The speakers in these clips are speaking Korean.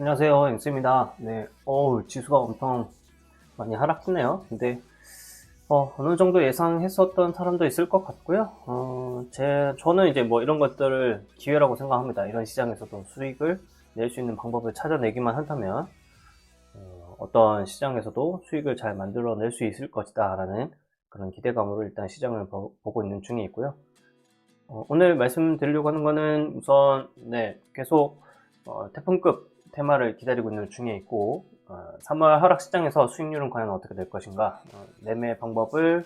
안녕하세요, 앵스입니다. 네, 어우, 지수가 엄청 많이 하락했네요. 근데, 어, 어느 정도 예상했었던 사람도 있을 것 같고요. 어, 제, 저는 이제 뭐 이런 것들을 기회라고 생각합니다. 이런 시장에서도 수익을 낼 수 있는 방법을 찾아내기만 한다면, 어, 어떤 시장에서도 수익을 잘 만들어낼 수 있을 것이다. 라는 그런 기대감으로 일단 시장을 보, 고 있는 중에 있고요. 어, 오늘 말씀드리려고 하는 거는 우선, 네, 계속, 어, 태풍급 테마를 기다리고 있는 중에 있고 어, 3월 하락 시장에서 수익률은 과연 어떻게 될 것인가? 어, 매매 방법을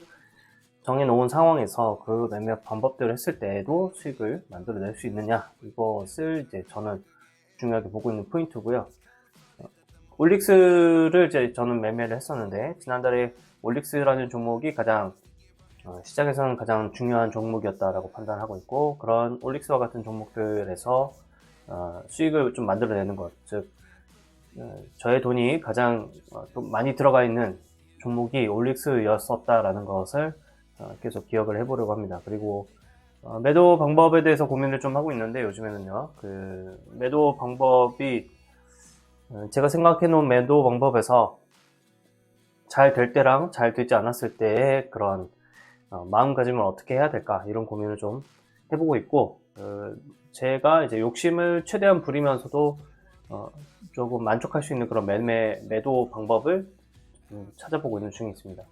정해놓은 상황에서 그 매매 방법대로 했을 때에도 수익을 만들어낼 수 있느냐? 이것을 이제 저는 중요하게 보고 있는 포인트고요. 어, 올릭스를 이제 저는 매매를 했었는데 지난달에 올릭스라는 종목이 가장 어, 시장에서는 가장 중요한 종목이었다라고 판단하고 있고 그런 올릭스와 같은 종목들에서 어, 수익을 좀 만들어내는 것, 즉 어, 저의 돈이 가장 어, 좀 많이 들어가 있는 종목이 올릭스였었다라는 것을 어, 계속 기억을 해보려고 합니다. 그리고 어, 매도 방법에 대해서 고민을 좀 하고 있는데 요즘에는요, 그 매도 방법이 어, 제가 생각해 놓은 매도 방법에서 잘 될 때랑 잘 되지 않았을 때의 그런 어, 마음가짐을 어떻게 해야 될까 이런 고민을 좀 해보고 있고 어, 제가 이제 욕심을 최대한 부리면서도 어, 조금 만족할 수 있는 그런 매매 매도 방법을 음, 찾아보고 있는 중에 있습니다.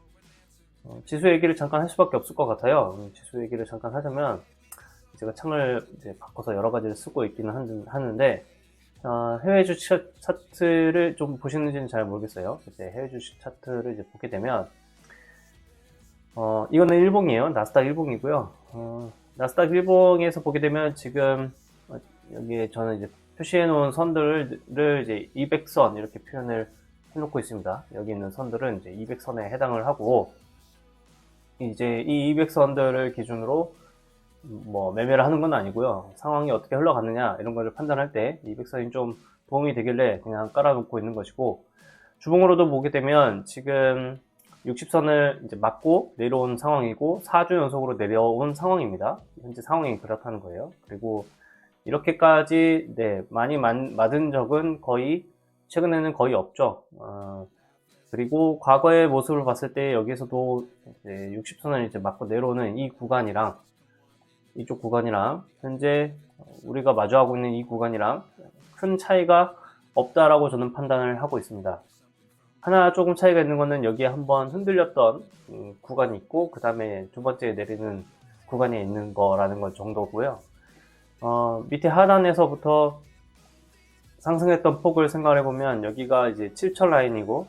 어, 지수 얘기를 잠깐 할 수밖에 없을 것 같아요. 음, 지수 얘기를 잠깐 하자면 제가 창을 이제 바꿔서 여러 가지를 쓰고 있기는 한- 하는데 어, 해외 주식 차트를 좀 보시는지는 잘 모르겠어요. 이제 해외 주식 차트를 이제 보게 되면 어, 이거는 일봉이에요. 나스닥 일봉이고요. 어, 나스닥 일봉에서 보게 되면 지금 어, 여기에 저는 이제 표시해 놓은 선들을 이제 200선 이렇게 표현을 해 놓고 있습니다. 여기 있는 선들은 이제 200선에 해당을 하고 이제 이 200선들을 기준으로 뭐 매매를 하는 건 아니고요. 상황이 어떻게 흘러가느냐 이런 거를 판단할 때 200선이 좀 도움이 되길래 그냥 깔아놓고 있는 것이고 주봉으로도 보게 되면 지금 60선을 이제 맞고 내려온 상황이고 4주 연속으로 내려온 상황입니다. 현재 상황이 그렇다는 거예요. 그리고 이렇게까지 네, 많이 맞, 맞은 적은 거의 최근에는 거의 없죠. 어, 그리고 과거의 모습을 봤을 때 여기서도 이제 60선을 이제 맞고 내려오는 이 구간이랑 이쪽 구간이랑 현재 우리가 마주하고 있는 이 구간이랑 큰 차이가 없다라고 저는 판단을 하고 있습니다. 하나 조금 차이가 있는 거는 여기에 한번 흔들렸던 음, 구간이 있고 그 다음에 두 번째 내리는 구간에 있는 거라는 것 정도고요. 어, 밑에 하단에서부터 상승했던 폭을 생각을 해보면 여기가 이제 7천 라인이고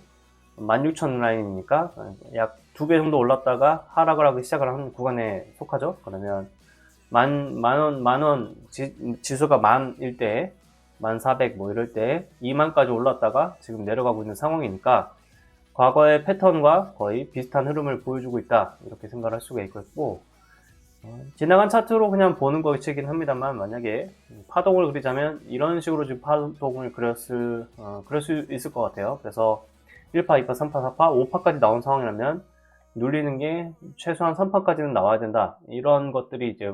16,000 라인이니까 약 두 배 정도 올랐다가 하락을 하기 시작을 하는 구간에 속하죠. 그러면 만, 만 원, 만 원, 지, 지수가 만일 때, 만 사백 뭐 이럴 때 2만까지 올랐다가 지금 내려가고 있는 상황이니까 과거의 패턴과 거의 비슷한 흐름을 보여주고 있다. 이렇게 생각을 할 수가 있겠고, 어, 지나간 차트로 그냥 보는 것이긴 합니다만, 만약에 파동을 그리자면 이런 식으로 지금 파동을 그렸을, 어, 그럴 수 있을 것 같아요. 그래서 1파, 2파, 3파, 4파, 5파까지 나온 상황이라면 눌리는 게 최소한 3파까지는 나와야 된다. 이런 것들이 이제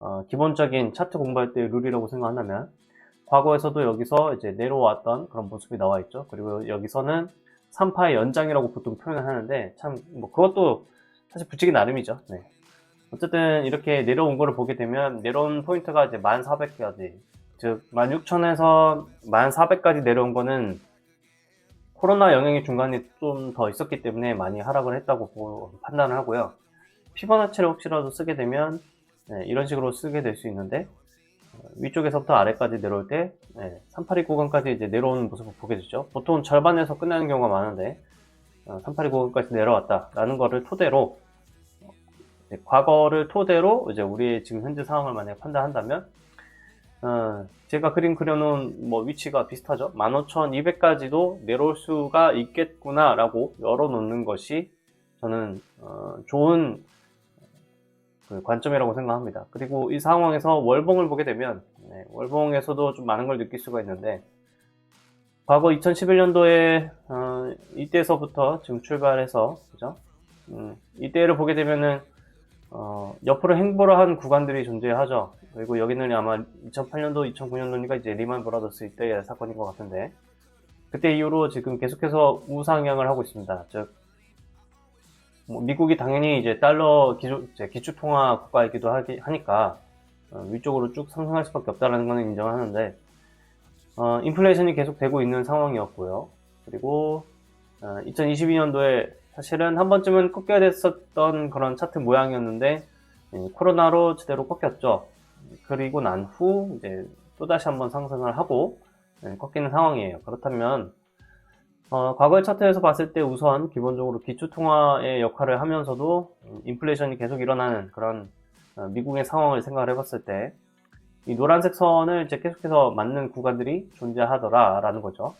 어, 기본적인 차트 공부할 때 룰이라고 생각한다면 과거에서도 여기서 이제 내려왔던 그런 모습이 나와 있죠. 그리고 여기서는 3파의 연장이라고 보통 표현을 하는데 참 뭐 그것도 사실 붙이기 나름이죠. 네. 어쨌든 이렇게 내려온 거를 보게 되면 내려온 포인트가 이제 1400까지 즉 16,000에서 1400까지 내려온 거는 코로나 영향이 중간에 좀 더 있었기 때문에 많이 하락을 했다고 보- 판단을 하고요. 피보나치를 혹시라도 쓰게 되면 네, 이런 식으로 쓰게 될 수 있는데 어, 위쪽에서부터 아래까지 내려올 때 네, 382 구간까지 이제 내려오는 모습을 보게 되죠. 보통 절반에서 끝나는 경우가 많은데 어, 382 구간까지 내려왔다라는 거를 토대로 어, 이제 과거를 토대로 이제 우리의 지금 현재 상황을 만약에 판단한다면 어, 제가 그림 그려놓은 뭐 위치가 비슷하죠. 15,200까지도 내려올 수가 있겠구나라고 열어놓는 것이 저는 어, 좋은 그 관점이라고 생각합니다. 그리고 이 상황에서 월봉을 보게 되면 네, 월봉에서도 좀 많은 걸 느낄 수가 있는데 과거 2011년도에 어, 이때서부터 지금 출발해서 그죠? 음, 이때를 보게 되면은 어, 옆으로 행보를 한 구간들이 존재하죠. 그리고 여기는 아마 2008년도, 2009년도니까 이제 리만 브라더스 이때의 사건인 것 같은데, 그때 이후로 지금 계속해서 우상향을 하고 있습니다. 즉, 뭐 미국이 당연히 이제 달러 기조, 기축통화 국가이기도 하기, 하니까, 어, 위쪽으로 쭉 상승할 수밖에 없다는 것은 인정하는데, 어, 인플레이션이 계속되고 있는 상황이었고요. 그리고, 어, 22년도에 사실은 한 번쯤은 꺾여야 됐었던 그런 차트 모양이었는데 예, 코로나로 제대로 꺾였죠. 그리고 난 후 이제 또 다시 한번 상승을 하고 예, 꺾이는 상황이에요. 그렇다면 어, 과거의 차트에서 봤을 때 우선 기본적으로 기축통화의 역할을 하면서도 음, 인플레이션이 계속 일어나는 그런 어, 미국의 상황을 생각을 해봤을 때 이 노란색 선을 이제 계속해서 맞는 구간들이 존재하더라라는 거죠.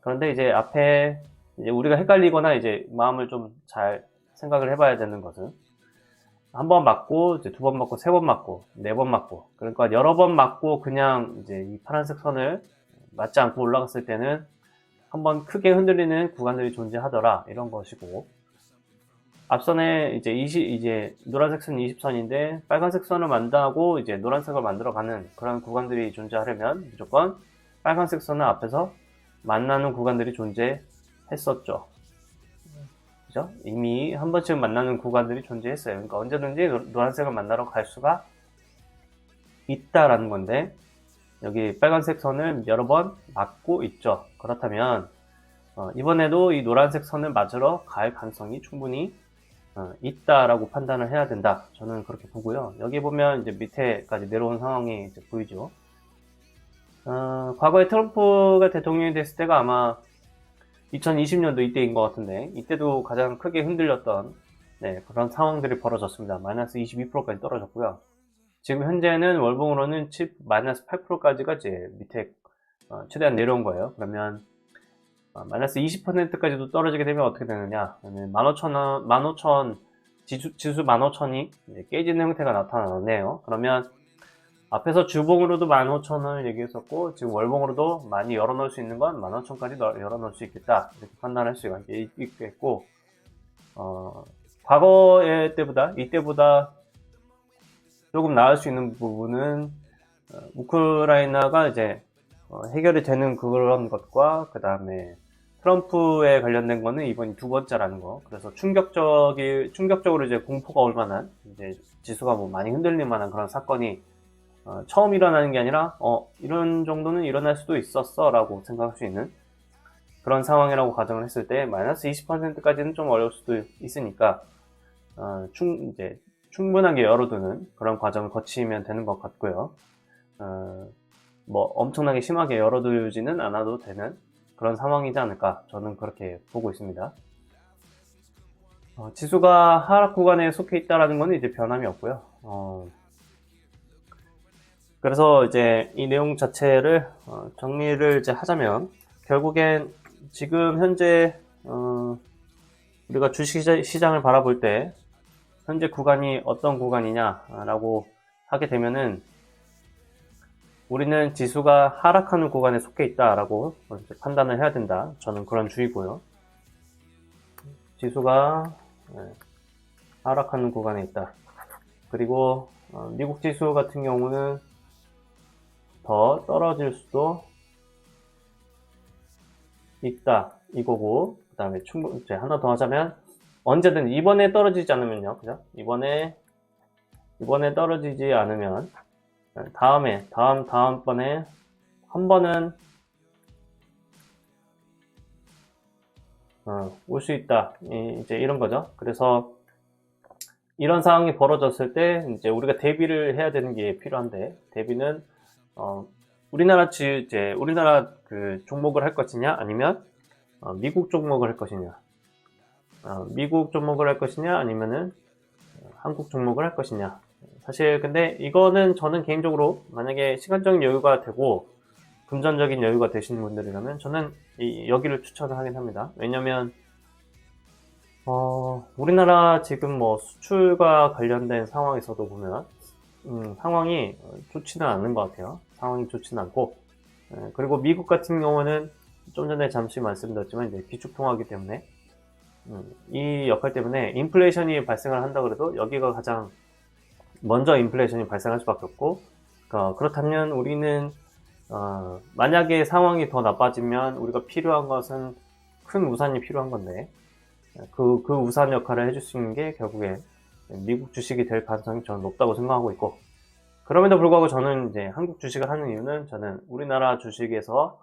그런데 이제 앞에 이제 우리가 헷갈리거나 이제 마음을 좀 잘 생각을 해봐야 되는 것은 한 번 맞고 이제 두 번 맞고 세 번 맞고 네 번 맞고 그러니까 여러 번 맞고 그냥 이제 이 파란색 선을 맞지 않고 올라갔을 때는 한번 크게 흔들리는 구간들이 존재하더라 이런 것이고 앞선에 이제 20 이제 노란색 선 20선인데 빨간색 선을 만나고 이제 노란색을 만들어가는 그런 구간들이 존재하려면 무조건 빨간색 선을 앞에서 만나는 구간들이 존재했었죠. 그죠? 이미 한 번씩 만나는 구간들이 존재했어요. 그러니까 언제든지 노- 노란색을 만나러 갈 수가 있다라는 건데 여기 빨간색 선을 여러 번 맞고 있죠. 그렇다면 어, 이번에도 이 노란색 선을 맞으러 갈 가능성이 충분히 어, 있다라고 판단을 해야 된다. 저는 그렇게 보고요. 여기 보면 이제 밑에까지 내려온 상황이 이제 보이죠. 어, 과거에 트럼프가 대통령이 됐을 때가 아마 2020년도 이때인 것 같은데 이때도 가장 크게 흔들렸던 네, 그런 상황들이 벌어졌습니다. 마이너스 22%까지 떨어졌고요. 지금 현재는 월봉으로는 10, 마이너스 8%까지가 이제 밑에 어, 최대한 내려온 거예요. 그러면 어, 마이너스 20%까지도 떨어지게 되면 어떻게 되느냐? 15,000원, 15,000 지수, 지수 15,000이 깨지는 형태가 나타나네요. 그러면 앞에서 주봉으로도 15,000원을 얘기했었고 지금 월봉으로도 많이 열어놓을 수 있는 건 15,000까지 열어놓을 수 있겠다 이렇게 판단할 있- 있겠고 어, 과거의 때보다 이때보다 조금 나을 수 있는 부분은 어, 우크라이나가 이제 어, 해결이 되는 그런 것과 그 다음에 트럼프에 관련된 거는 이번이 두 번째라는 거. 그래서 충격적이 충격적으로 이제 공포가 올 만한 이제 지수가 뭐 많이 흔들릴 만한 그런 사건이 어, 처음 일어나는 게 아니라 어 이런 정도는 일어날 수도 있었어라고 생각할 수 있는 그런 상황이라고 가정을 했을 때 마이너스 20%까지는 좀 어려울 수도 있으니까 어, 충 이제 충분하게 열어두는 그런 과정을 거치면 되는 것 같고요. 어, 뭐 엄청나게 심하게 열어두지는 않아도 되는 그런 상황이지 않을까 저는 그렇게 보고 있습니다. 어, 지수가 하락 구간에 속해 있다라는 것은 이제 변함이 없고요. 어, 그래서 이제 이 내용 자체를 어, 정리를 이제 하자면 결국엔 지금 현재 어, 우리가 주식 시장을 바라볼 때 현재 구간이 어떤 구간이냐라고 하게 되면은 우리는 지수가 하락하는 구간에 속해 있다라고 판단을 해야 된다. 저는 그런 주의고요. 지수가 네, 하락하는 구간에 있다. 그리고 어, 미국 지수 같은 경우는 더 떨어질 수도 있다. 이거고 그 다음에 충분 이제 하나 더 하자면 언제든 이번에 떨어지지 않으면요, 그죠? 이번에 이번에 떨어지지 않으면 다음에 다음 다음번에 한 번은 어, 올 수 있다 이, 이제 이런 거죠. 그래서 이런 상황이 벌어졌을 때 이제 우리가 대비를 해야 되는 게 필요한데 대비는 어, 우리나라 지 이제 우리나라 그 종목을 할 것이냐 아니면 어, 미국 종목을 할 것이냐 어, 미국 종목을 할 것이냐 아니면은 어, 한국 종목을 할 것이냐 사실 근데 이거는 저는 개인적으로 만약에 시간적인 여유가 되고 금전적인 여유가 되시는 분들이라면 저는 이- 여기를 추천을 하긴 합니다. 왜냐면 어, 우리나라 지금 뭐 수출과 관련된 상황에서도 보면 음, 상황이 어, 좋지는 않은 것 같아요. 상황이 좋지는 않고 예, 그리고 미국 같은 경우는 좀 전에 잠시 말씀드렸지만 이제 기축통화기 때문에 음, 이 역할 때문에 인플레이션이 발생을 한다 그래도 여기가 가장 먼저 인플레이션이 발생할 수밖에 없고 어, 그렇다면 우리는 어, 만약에 상황이 더 나빠지면 우리가 필요한 것은 큰 우산이 필요한 건데 그, 그 우산 역할을 해줄 수 있는 게 결국에 미국 주식이 될 가능성이 저는 높다고 생각하고 있고 그럼에도 불구하고 저는 이제 한국 주식을 하는 이유는 저는 우리나라 주식에서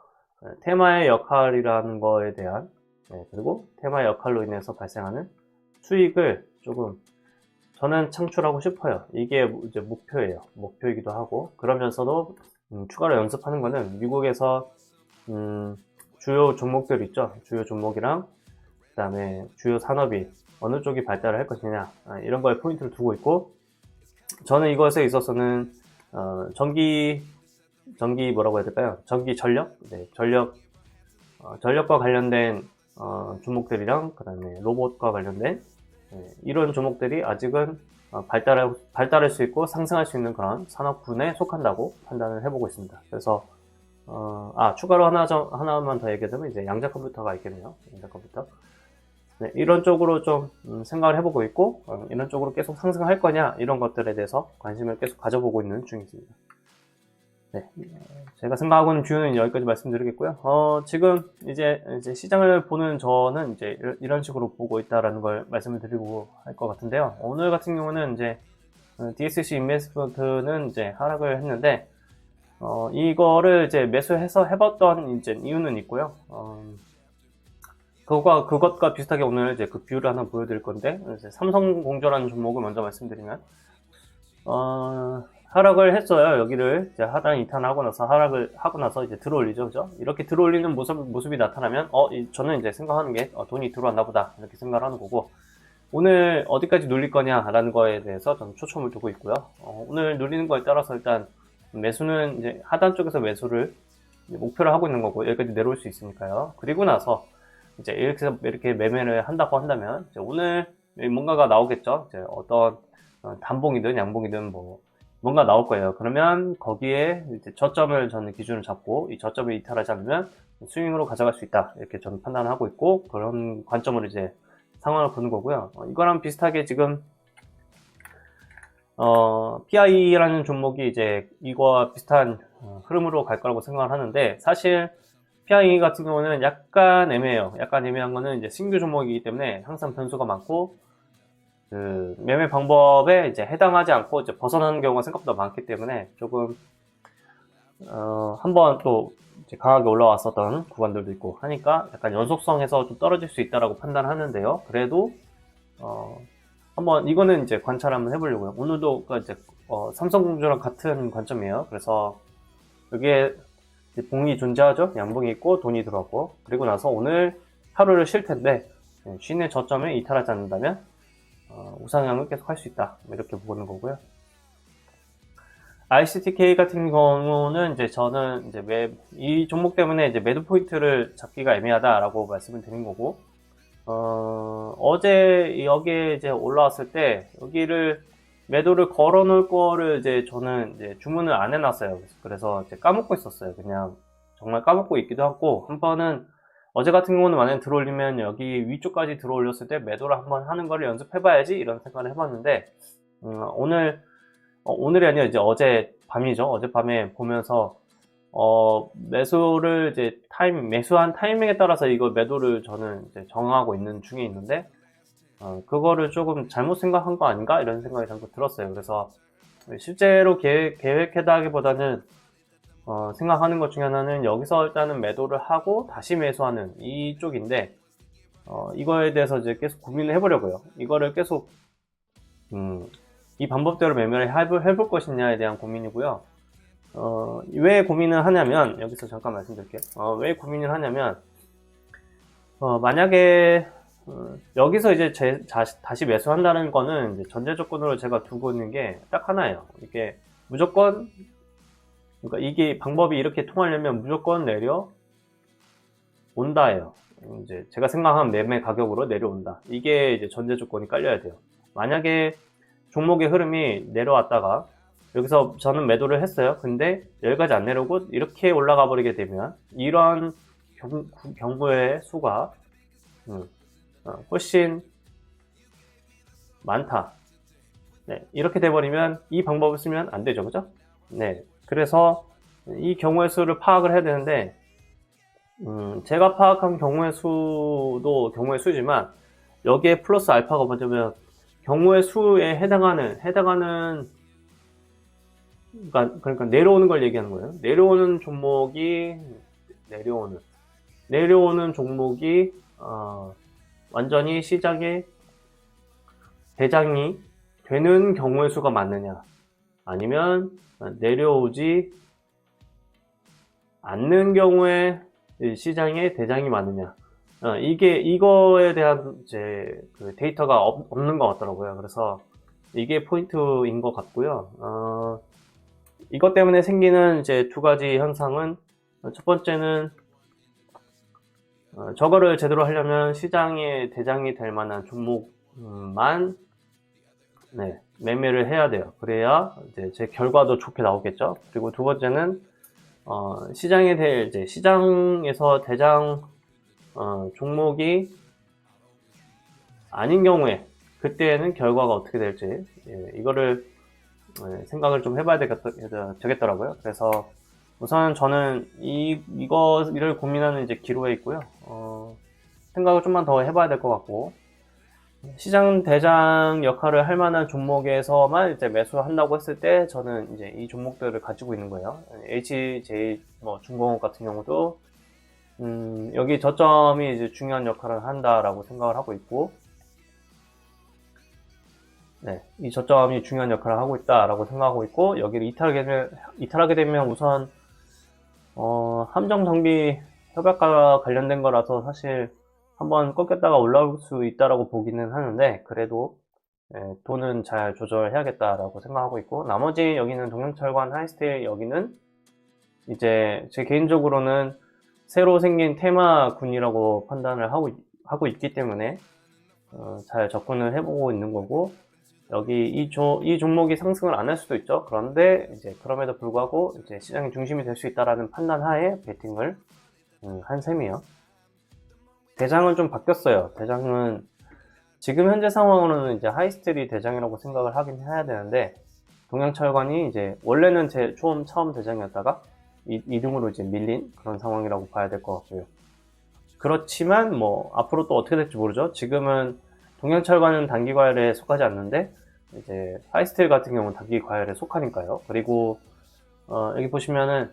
테마의 역할이라는 거에 대한 네, 그리고 테마의 역할로 인해서 발생하는 수익을 조금 저는 창출하고 싶어요. 이게 이제 목표예요. 목표이기도 하고 그러면서도 음, 추가로 연습하는 거는 미국에서 음, 주요 종목들 있죠. 주요 종목이랑 그다음에 주요 산업이 어느 쪽이 발달을 할 것이냐 아, 이런 거에 포인트를 두고 있고 저는 이것에 있어서는 어, 전기 전기 뭐라고 해야 될까요? 전기 전력, 네, 전력 어, 전력과 관련된 어, 종목들이랑 그다음에 로봇과 관련된 네, 이런 종목들이 아직은 어, 발달할, 발달할 수 있고 상승할 수 있는 그런 산업군에 속한다고 판단을 해보고 있습니다. 그래서 어, 아 추가로 하나 좀, 하나만 더 얘기하자면 이제 양자 컴퓨터가 있겠네요. 양자 컴퓨터. 네, 이런 쪽으로 좀 음, 생각을 해보고 있고 어, 이런 쪽으로 계속 상승할 거냐 이런 것들에 대해서 관심을 계속 가져보고 있는 중입니다. 네, 제가 생각하고 있는 뷰는 여기까지 말씀드리겠고요. 어, 지금 이제, 이제 시장을 보는 저는 이제 이런 식으로 보고 있다라는 걸 말씀을 드리고 할 것 같은데요. 오늘 같은 경우는 이제 어, DSC 인베스트먼트는 이제 하락을 했는데 어, 이거를 이제 매수해서 해봤던 이제 이유는 있고요. 어, 그것과, 그것과 비슷하게 오늘 이제 그 뷰를 하나 보여드릴 건데, 삼성공조라는 종목을 먼저 말씀드리면, 어, 하락을 했어요. 여기를 이제 하단 이탄하고 나서 하락을 하고 나서 이제 들어올리죠. 그죠? 이렇게 들어올리는 모습, 모습이 나타나면, 어, 이- 저는 이제 생각하는 게, 어, 돈이 들어왔나 보다. 이렇게 생각을 하는 거고, 오늘 어디까지 눌릴 거냐라는 거에 대해서 저는 초점을 두고 있고요. 어, 오늘 눌리는 거에 따라서 일단 매수는 이제 하단 쪽에서 매수를 목표를 하고 있는 거고, 여기까지 내려올 수 있으니까요. 그리고 나서, 이제 이렇게 이렇게 매매를 한다고 한다면 오늘 뭔가가 나오겠죠. 이제 어떤 어, 단봉이든 양봉이든 뭐 뭔가 나올 거예요. 그러면 거기에 이제 저점을 저는 기준을 잡고 이 저점을 이탈하지 않으면 스윙으로 가져갈 수 있다 이렇게 저는 판단을 하고 있고 그런 관점으로 이제 상황을 보는 거고요. 어, 이거랑 비슷하게 지금 어, PI라는 종목이 이제 이거와 비슷한 어, 흐름으로 갈 거라고 생각을 하는데 사실 PI 같은 경우는 약간 애매해요. 약간 애매한 거는 이제 신규 종목이기 때문에 항상 변수가 많고, 그, 매매 방법에 이제 해당하지 않고 이제 벗어나는 경우가 생각보다 많기 때문에 조금, 어, 한번 또 강하게 올라왔었던 구간들도 있고 하니까 약간 연속성에서 좀 떨어질 수 있다라고 판단하는데요. 그래도, 어, 한번 이거는 이제 관찰 한번 해보려고요. 오늘도 그 이제, 어, 삼성공조랑 같은 관점이에요. 그래서 여기에 봉이 존재하죠. 양봉이 있고 돈이 들어왔고 그리고 나서 오늘 하루를 쉴 텐데 네, 쉰의 저점에 이탈하지 않는다면 어, 우상향을 계속 할 수 있다 뭐 이렇게 보는 거고요. ICTK 같은 경우는 이제 저는 이제 매, 이 종목 때문에 이제 매도 포인트를 잡기가 애매하다라고 말씀을 드린 거고 어, 어제 여기에 이제 올라왔을 때 여기를 매도를 걸어 놓을 거를 이제 저는 이제 주문을 안 해놨어요. 그래서 이제 까먹고 있었어요. 그냥 정말 까먹고 있기도 하고 한 번은 어제 같은 경우는 만약에 들어올리면 여기 위쪽까지 들어올렸을 때 매도를 한번 하는 거를 연습해봐야지 이런 생각을 해봤는데 음, 오늘 어, 오늘이 아니라 이제 어제 밤이죠. 어제 밤에 보면서 어, 매수를 이제 타임 매수한 타이밍에 따라서 이거 매도를 저는 이제 정하고 있는 중에 있는데 어, 그거를 조금 잘못 생각한 거 아닌가? 이런 생각이 잠깐 들었어요. 그래서 실제로 계획, 계획해다기보다는 어, 생각하는 것 중에 하나는 여기서 일단은 매도를 하고 다시 매수하는 이쪽인데 어, 이거에 대해서 이제 계속 고민을 해보려고요. 이거를 계속 음, 이 방법대로 매매를 해볼, 해볼 것이냐에 대한 고민이고요. 어, 왜 고민을 하냐면 여기서 잠깐 말씀드릴게요. 어, 왜 고민을 하냐면 어, 만약에 어, 여기서 이제 제, 자, 다시 매수한다는 거는 전제 조건으로 제가 두고 있는 게 딱 하나예요. 이게 무조건, 그러니까 이게 방법이 이렇게 통하려면 무조건 내려 온다예요. 이제 제가 생각한 매매 가격으로 내려온다. 이게 이제 전제 조건이 깔려야 돼요. 만약에 종목의 흐름이 내려왔다가 여기서 저는 매도를 했어요. 근데 여기까지 안 내려오고 이렇게 올라가 버리게 되면 이런 경, 경고의 수가 음, 어, 훨씬 많다. 네, 이렇게 돼버리면 이 방법을 쓰면 안 되죠, 그죠? 네, 그래서 이 경우의 수를 파악을 해야 되는데, 음, 제가 파악한 경우의 수도 경우의 수지만, 여기에 플러스 알파가 뭐냐면, 경우의 수에 해당하는, 해당하는, 그러니까, 그러니까 내려오는 걸 얘기하는 거예요. 내려오는 종목이, 내려오는, 내려오는 종목이, 어, 완전히 시장에 대장이 되는 경우의 수가 많느냐, 아니면 내려오지 않는 경우에 시장에 대장이 많으냐. 어, 이게 이거에 대한 이제 그 데이터가 없, 는것 같더라고요. 그래서 이게 포인트인 것 같고요. 어, 이것 때문에 생기는 이제 두 가지 현상은 첫 번째는 어, 저거를 제대로 하려면 시장의 대장이 될 만한 종목만 네, 매매를 해야 돼요. 그래야 이제 제 결과도 좋게 나오겠죠. 그리고 두 번째는 어, 시장에 될 이제 시장에서 대장 어, 종목이 아닌 경우에 그때는 결과가 어떻게 될지 예, 이거를 예, 생각을 좀 해봐야 되겠, 되겠 더라고요. 그래서 우선 저는 이 이거를 고민하는 이제 기로에 있고요. 어, 생각을 좀만 더 해봐야 될 것 같고 시장 대장 역할을 할 만한 종목에서만 이제 매수한다고 했을 때 저는 이제 이 종목들을 가지고 있는 거예요. HJ 뭐 중공업 같은 경우도 음, 여기 저점이 이제 중요한 역할을 한다라고 생각을 하고 있고 네, 이 저점이 중요한 역할을 하고 있다라고 생각하고 있고 여기를 이탈하게 되면, 이탈하게 되면 우선 어, 함정 정비 협약과 관련된 거라서 사실 한번 꺾였다가 올라올 수 있다라고 보기는 하는데 그래도 예, 돈은 잘 조절해야겠다라고 생각하고 있고 나머지 여기는 동영철관 하이스테일 여기는 이제 제 개인적으로는 새로 생긴 테마군이라고 판단을 하고, 하고 있기 때문에 어, 잘 접근을 해보고 있는 거고 여기 이, 조, 이 종목이 상승을 안 할 수도 있죠. 그런데 이제 그럼에도 불구하고 이제 시장의 중심이 될 수 있다라는 판단 하에 베팅을 음, 한 셈이에요. 대장은 좀 바뀌었어요. 대장은 지금 현재 상황으로는 이제 하이스트리 대장이라고 생각을 하긴 해야 되는데 동양철관이 이제 원래는 제 처음 처음 대장이었다가 이, 2등으로 이제 밀린 그런 상황이라고 봐야 될 것 같고요. 그렇지만 뭐 앞으로 또 어떻게 될지 모르죠. 지금은 동양철관은 단기 과열에 속하지 않는데 이제 하이스틸 같은 경우는 단기 과열에 속하니까요. 그리고 어, 여기 보시면은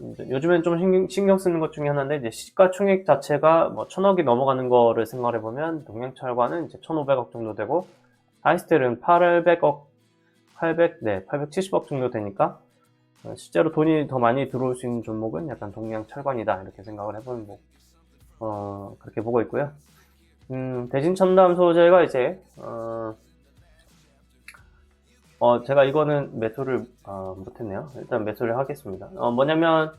요즘엔 좀 신경, 쓰는 것 중에 하나인데 이제 시가총액 자체가 뭐 천억이 넘어가는 거를 생각해 보면 동양철과는 이제 1,500억 정도 되고 하이스텔은 800억 800, 네, 870억 정도 되니까 어, 실제로 돈이 더 많이 들어올 수 있는 종목은 약간 동양철관이다 이렇게 생각을 해보는 뭐 어, 그렇게 보고 있고요. 음, 대신 첨단 소재가 이제 어, 어, 제가 이거는 매수를 어, 못했네요. 일단 매수를 하겠습니다. 어, 뭐냐면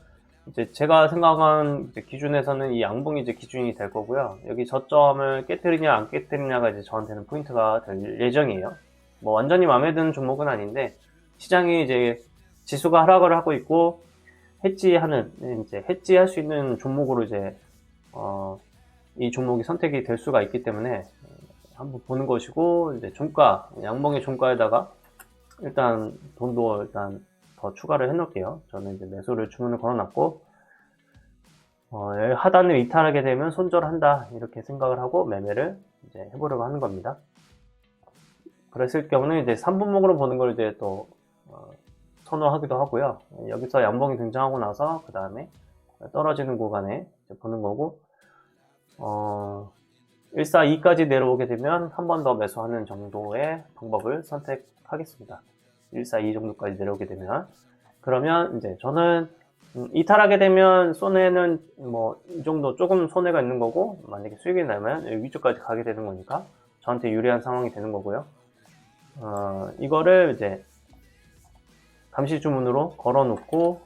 이제 제가 생각한 이제 기준에서는 이 양봉이 이제 기준이 될 거고요. 여기 저점을 깨뜨리냐 안 깨뜨리냐가 이제 저한테는 포인트가 될 예정이에요. 뭐 완전히 마음에 드는 종목은 아닌데 시장이 이제 지수가 하락을 하고 있고 해지하는 이제 해지할 수 있는 종목으로 이제 어, 이 종목이 선택이 될 수가 있기 때문에 한번 보는 것이고 이제 종가 양봉의 종가에다가 일단 돈도 일단 더 추가를 해 놓을게요. 저는 이제 매수를 주문을 걸어놨고 어, 하단을 이탈하게 되면 손절한다 이렇게 생각을 하고 매매를 이제 해보려고 하는 겁니다. 그랬을 경우는 이제 3분목으로 보는 걸 이제 또 어, 선호하기도 하고요. 여기서 양봉이 등장하고 나서 그 다음에 떨어지는 구간에 보는 거고 어, 142까지 내려오게 되면 한 번 더 매수하는 정도의 방법을 선택하겠습니다. 142 정도까지 내려오게 되면 그러면 이제 저는 음, 이탈하게 되면 손해는 뭐 이 정도 조금 손해가 있는 거고 만약에 수익이 나면 위쪽까지 가게 되는 거니까 저한테 유리한 상황이 되는 거고요. 어, 이거를 이제 감시 주문으로 걸어 놓고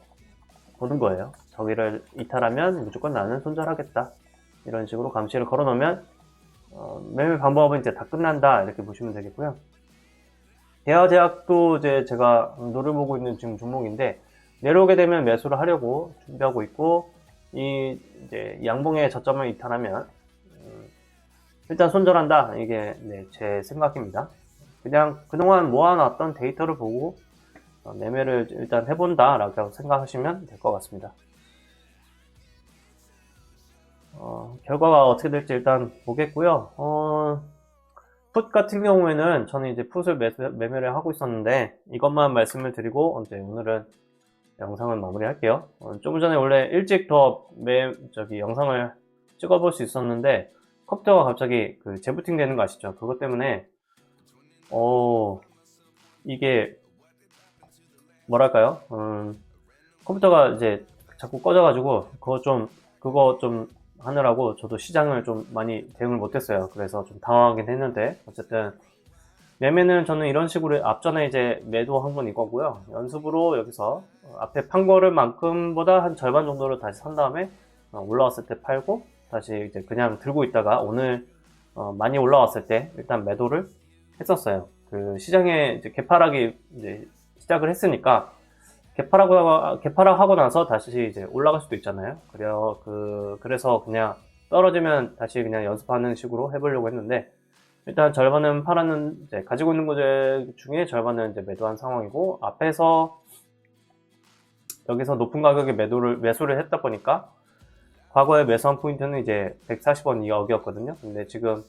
보는 거예요. 저기를 이탈하면 무조건 나는 손절하겠다. 이런 식으로 감시를 걸어 놓으면 어, 매매 방법은 이제 다 끝난다. 이렇게 보시면 되겠고요. 대화제약도 이제 제가 노려보고 있는 지금 종목인데 내려오게 되면 매수를 하려고 준비하고 있고 이 이제 양봉의 저점을 이탈하면 음, 일단 손절한다. 이게 네, 제 생각입니다. 그냥 그동안 모아놨던 데이터를 보고 어, 매매를 일단 해본다라고 생각하시면 될 것 같습니다. 어, 결과가 어떻게 될지 일단 보겠고요. 어, 풋 같은 경우에는 저는 이제 풋을 매, 매매를 하고 있었는데 이것만 말씀을 드리고 이제 오늘은 영상을 마무리할게요. 어, 좀 전에 원래 일찍 더 매, 저기 영상을 찍어볼 수 있었는데 컴퓨터가 갑자기 그 재부팅 되는 거 아시죠? 그것 때문에 어 이게 뭐랄까요? 음, 컴퓨터가 이제 자꾸 꺼져가지고 그거 좀 그거 좀 하느라고 저도 시장을 좀 많이 대응을 못했어요. 그래서 좀 당황하긴 했는데 어쨌든 매매는 저는 이런 식으로 앞전에 이제 매도한 건 이거고요. 연습으로 여기서 앞에 판 거를 만큼보다 한 절반 정도를 다시 산 다음에 어, 올라왔을 때 팔고 다시 이제 그냥 들고 있다가 오늘 어, 많이 올라왔을 때 일단 매도를 했었어요. 그 시장에 이제 개파락이 이제 시작을 했으니까 개파락하고 개파락하고 나서 다시 이제 올라갈 수도 있잖아요. 그래요. 그 그래서 그냥 떨어지면 다시 그냥 연습하는 식으로 해보려고 했는데 일단 절반은 팔았는 이제 가지고 있는 것 중에 절반은 이제 매도한 상황이고 앞에서 여기서 높은 가격에 매도를 매수를 했다 보니까 과거에 매수한 포인트는 이제 140원 이역이었거든요. 근데 지금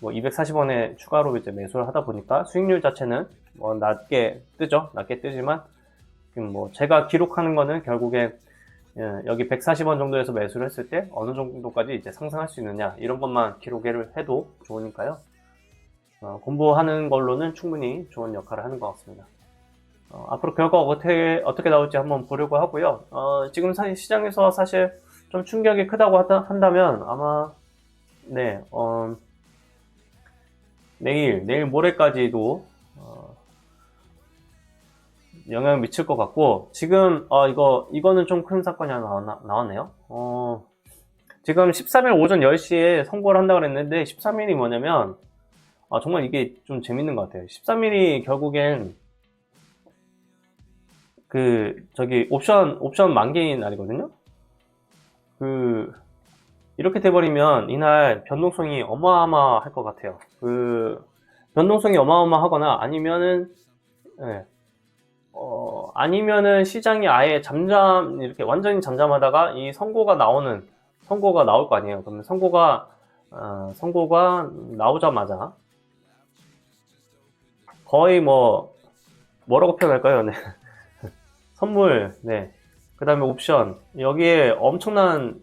뭐 240원에 추가로 이제 매수를 하다 보니까 수익률 자체는 뭐 낮게 뜨죠. 낮게 뜨지만 뭐 제가 기록하는 거는 결국에 예, 여기 140원 정도에서 매수를 했을 때 어느 정도까지 이제 상승할 수 있느냐 이런 것만 기록을 해도 좋으니까요. 어, 공부하는 걸로는 충분히 좋은 역할을 하는 것 같습니다. 어, 앞으로 결과 어떻게 어떻게 나올지 한번 보려고 하고요. 어, 지금 사실 시장에서 사실 좀 충격이 크다고 한다면 아마 네 어, 내일 내일 모레까지도 어, 영향을 미칠 것 같고 지금 어, 이거 이거는 좀 큰 사건이 하나 나왔, 나왔네요. 어, 지금 13일 오전 10시에 선고를 한다고 그랬는데 13일이 뭐냐면 아, 정말 이게 좀 재밌는 것 같아요. 13일이 결국엔 그 저기 옵션 옵션 만기인 날이거든요. 그 이렇게 돼버리면 이날 변동성이 어마어마할 것 같아요. 그 변동성이 어마어마하거나 아니면은 네. 어, 아니면은 시장이 아예 잠잠 이렇게 완전히 잠잠하다가 이 선고가 나오는 선고가 나올 거 아니에요. 그러면 선고가 어, 선고가 나오자마자 거의 뭐 뭐라고 표현할까요? 네. 선물, 네. 그 다음에 옵션. 여기에 엄청난,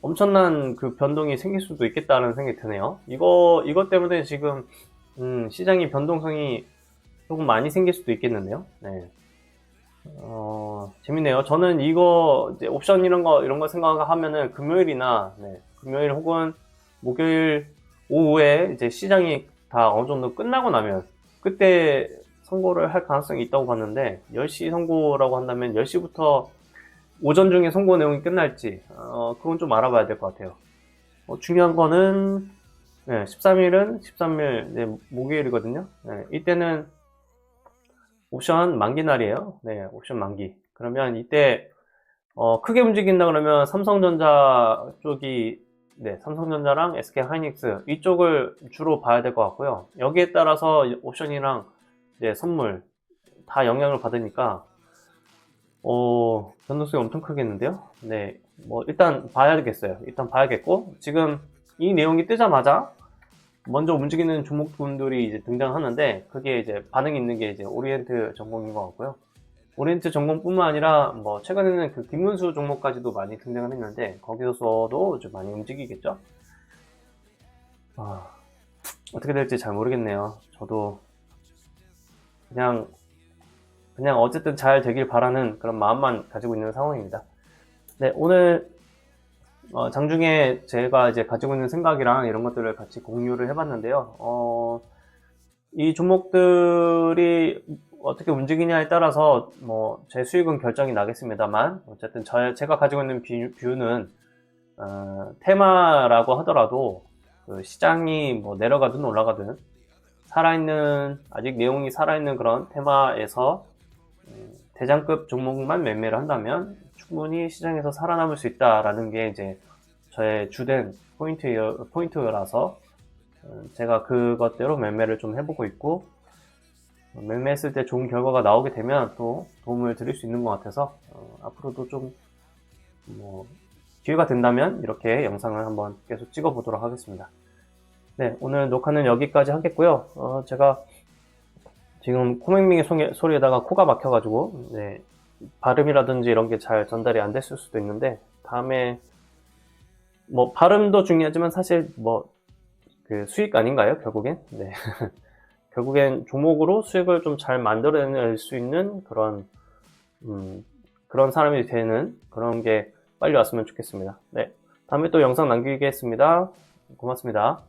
엄청난 그 변동이 생길 수도 있겠다는 생각이 드네요. 이거, 이것 때문에 지금, 음, 시장이 변동성이 조금 많이 생길 수도 있겠는데요. 네. 어, 재밌네요. 저는 이거, 이제 옵션 이런 거, 이런 거 생각하면은 금요일이나, 네, 금요일 혹은 목요일 오후에 이제 시장이 다 어느 정도 끝나고 나면, 그때 선고를 할 가능성이 있다고 봤는데 10시 선고라고 한다면 10시부터 오전 중에 선고 내용이 끝날지 어, 그건 좀 알아봐야 될 것 같아요. 어, 중요한 거는 네, 13일은 13일 네, 목요일이거든요. 네, 이때는 옵션 만기 날이에요. 네, 옵션 만기. 그러면 이때 어, 크게 움직인다 그러면 삼성전자 쪽이 네, 삼성전자랑 SK 하이닉스 이쪽을 주로 봐야 될 것 같고요. 여기에 따라서 옵션이랑 이제 선물 다 영향을 받으니까 어, 변동성이 엄청 크겠는데요. 네, 뭐 일단 봐야겠어요. 일단 봐야겠고 지금 이 내용이 뜨자마자 먼저 움직이는 종목분들이 이제 등장하는데 그게 이제 반응 있는 게 이제 오리엔트 전공인 것 같고요. 오리엔트 전공뿐만 아니라 뭐 최근에는 그 김문수 종목까지도 많이 등장을 했는데 거기서도 좀 많이 움직이겠죠. 아, 어떻게 될지 잘 모르겠네요. 저도 그냥 그냥 어쨌든 잘 되길 바라는 그런 마음만 가지고 있는 상황입니다. 네, 오늘 어, 장중에 제가 이제 가지고 있는 생각이랑 이런 것들을 같이 공유를 해봤는데요. 어, 이 종목들이 어떻게 움직이냐에 따라서 뭐 제 수익은 결정이 나겠습니다만 어쨌든 저, 제가 가지고 있는 뷰, 는 어, 테마라고 하더라도 그 시장이 뭐 내려가든 올라가든 살아있는 아직 내용이 살아있는 그런 테마에서 음, 대장급 종목만 매매를 한다면 충분히 시장에서 살아남을 수 있다라는 게 이제 저의 주된 포인트 포인트라서 어, 제가 그것대로 매매를 좀 해보고 있고 어, 매매했을 때 좋은 결과가 나오게 되면 또 도움을 드릴 수 있는 것 같아서 어, 앞으로도 좀 뭐, 기회가 된다면 이렇게 영상을 한번 계속 찍어 보도록 하겠습니다. 네, 오늘 녹화는 여기까지 하겠고요. 어, 제가 지금 코맹맹이 소리- 소리에다가 코가 막혀가지고 네, 발음이라든지 이런 게 잘 전달이 안 됐을 수도 있는데 다음에 뭐 발음도 중요하지만 사실 뭐 그 수익 아닌가요? 결국엔 네. 결국엔 종목으로 수익을 좀 잘 만들어낼 수 있는 그런 음, 그런 사람이 되는 그런 게 빨리 왔으면 좋겠습니다. 네, 다음에 또 영상 남기겠습니다. 고맙습니다.